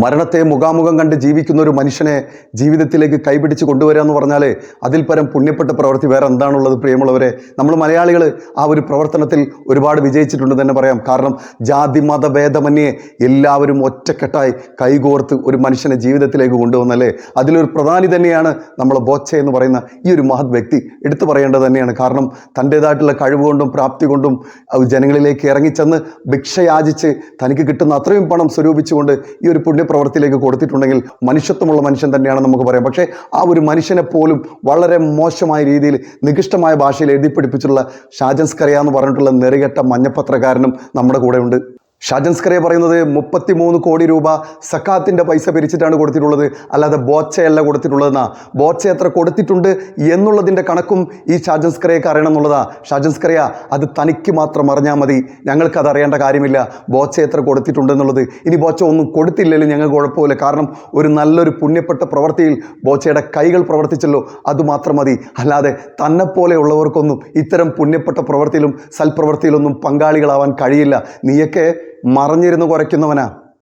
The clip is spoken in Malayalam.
മരണത്തെ മുഖാമുഖം കണ്ട് ജീവിക്കുന്ന ഒരു മനുഷ്യനെ ജീവിതത്തിലേക്ക് കൈപിടിച്ച് കൊണ്ടുവരിക എന്ന് പറഞ്ഞാൽ അതിൽ പരം പുണ്യപ്പെട്ട പ്രവൃത്തി വേറെ എന്താണുള്ളത് പ്രിയമുള്ളവരെ? നമ്മൾ മലയാളികൾ ആ ഒരു പ്രവർത്തനത്തിൽ ഒരുപാട് വിജയിച്ചിട്ടുണ്ട് തന്നെ പറയാം. കാരണം ജാതി മത ഭേദമന്യേ എല്ലാവരും ഒറ്റക്കെട്ടായി കൈകോർത്ത് ഒരു മനുഷ്യനെ ജീവിതത്തിലേക്ക് കൊണ്ടുവന്നല്ലേ? അതിലൊരു പ്രധാനി തന്നെയാണ് നമ്മൾ ബോച്ച എന്ന് പറയുന്ന ഈ ഒരു മഹത് വ്യക്തി. എടുത്തു പറയേണ്ടത് തന്നെയാണ്. കാരണം തന്റേതായിട്ടുള്ള കഴിവ് കൊണ്ടും പ്രാപ്തി കൊണ്ടും ജനങ്ങളിലേക്ക് ഇറങ്ങിച്ചെന്ന് ഭിക്ഷയാചിച്ച് തനിക്ക് കിട്ടുന്ന അത്രയും പണം സ്വരൂപിച്ചുകൊണ്ട് ഈ ഒരു പുണ്യപ്രവൃത്തിയിലേക്ക് കൊടുത്തിട്ടുണ്ടെങ്കിൽ മനുഷ്യത്വമുള്ള മനുഷ്യൻ തന്നെയാണ് നമുക്ക് പറയാം. പക്ഷേ ആ ഒരു മനുഷ്യനെ പോലും വളരെ മോശമായ രീതിയിൽ നികൃഷ്ടമായ ഭാഷയിൽ എഴുതി ഷാജൻസ് കറിയ എന്ന് പറഞ്ഞിട്ടുള്ള നെറികെട്ട മഞ്ഞപ്പത്രക്കാരനും നമ്മുടെ കൂടെയുണ്ട്. ഷാജൻസ്കറിയ പറയുന്നത് മുപ്പത്തിമൂന്ന് കോടി രൂപ സക്കാത്തിന്റെ പൈസ പിരിച്ചിട്ടാണ് കൊടുത്തിട്ടുള്ളത്. അല്ലാതെ ബോച്ചയല്ല കൊടുത്തിട്ടുള്ളതെന്നാ. ബോച്ച എത്ര കൊടുത്തിട്ടുണ്ട് എന്നുള്ളതിന്റെ കണക്കും ഈ ഷാജൻസ്കറിയക്ക് അറിയണം എന്നുള്ളതാ ഷാജൻസ്കറിയ അത് തനിക്ക് മാത്രം അറിഞ്ഞാൽ മതി. ഞങ്ങൾക്കത് അറിയേണ്ട കാര്യമില്ല. ബോച്ച എത്ര കൊടുത്തിട്ടുണ്ട് എന്നുള്ളത്. ഇനി ബോച്ച ഒന്നും കൊടുത്തില്ലെങ്കിലും ഞങ്ങൾക്ക് കുഴപ്പമില്ല. കാരണം ഒരു നല്ലൊരു പുണ്യപ്പെട്ട പ്രവൃത്തിയിൽ ബോച്ചയുടെ കൈകൾ പ്രവർത്തിച്ചല്ലോ അതുമാത്രം മതി. അല്ലാതെ തന്നെപ്പോലെയുള്ളവർക്കൊന്നും ഇത്തരം പുണ്യപ്പെട്ട പ്രവൃത്തിയിലും സൽപ്രവൃത്തിയിലൊന്നും പങ്കാളികളാവാൻ കഴിയില്ല. നീയൊക്കെ മറഞ്ഞിരുന്ന് കുറയ്ക്കുന്നവനാ.